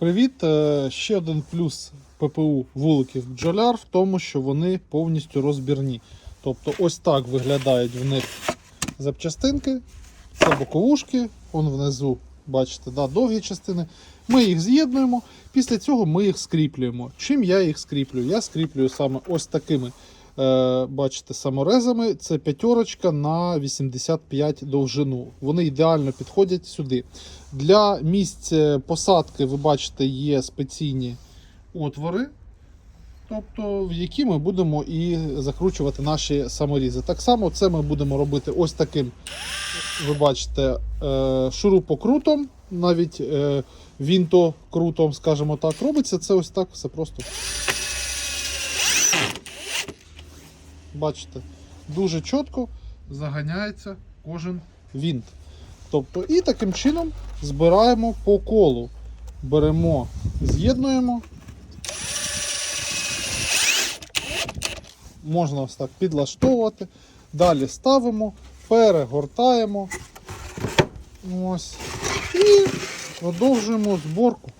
Привіт! Е, Ще один плюс ППУ вуликів бджоляр в тому, що вони повністю розбірні. Тобто ось так виглядають в них запчастинки. Це боковушки, вон внизу, бачите, да, довгі частини. Ми їх з'єднуємо, після цього ми їх скріплюємо. Чим я їх скріплюю? Я скріплюю саме ось такими. Е, бачите, саморезами це п'ятерочка на 85 довжину. Вони ідеально підходять сюди. Для місць е, посадки, ви бачите, є спеційні отвори, тобто в які ми будемо і закручувати наші саморізи. Так само це ми будемо робити ось таким, ви бачите, е, шурупокрутом, навіть вінтокрутом, скажімо так, робиться це ось так все просто. Бачите, дуже чітко заганяється кожен вінт. Тобто, і таким чином збираємо по колу. Беремо, з'єднуємо. Можна ось так підлаштовувати. Далі ставимо, перегортаємо. Ось. І продовжуємо зборку.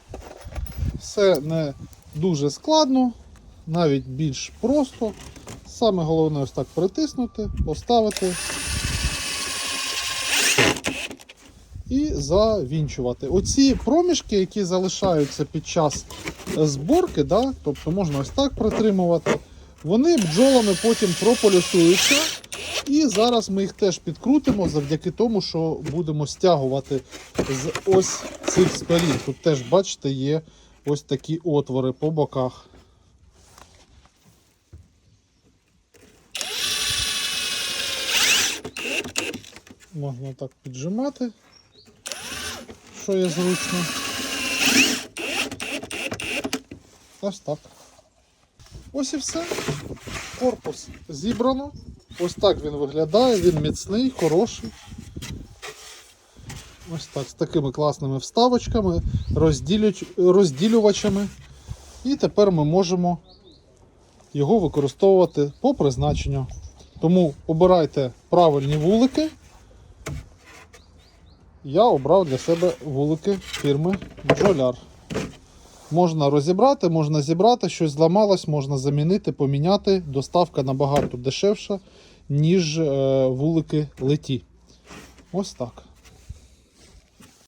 Все не дуже складно, навіть більш просто. Саме головне ось так притиснути, поставити і завінчувати. Оці проміжки, які залишаються під час зборки, да, тобто можна ось так притримувати, вони бджолами потім прополюсуються. І зараз ми їх теж підкрутимо завдяки тому, що будемо стягувати з ось цих сторін. Тут теж, бачите, є ось такі отвори по боках. Можна так піджимати, що є зручно. Ось так. Ось і все. Корпус зібрано. Ось так він виглядає, він міцний, хороший. Ось так, з такими класними вставочками, розділювачами. І тепер ми можемо його використовувати по призначенню. Тому обирайте правильні вулики. Я обрав для себе вулики фірми Джоляр. Можна розібрати, можна зібрати, щось зламалось, можна замінити, поміняти. Доставка набагато дешевша, ніж е, вулики леті. Ось так.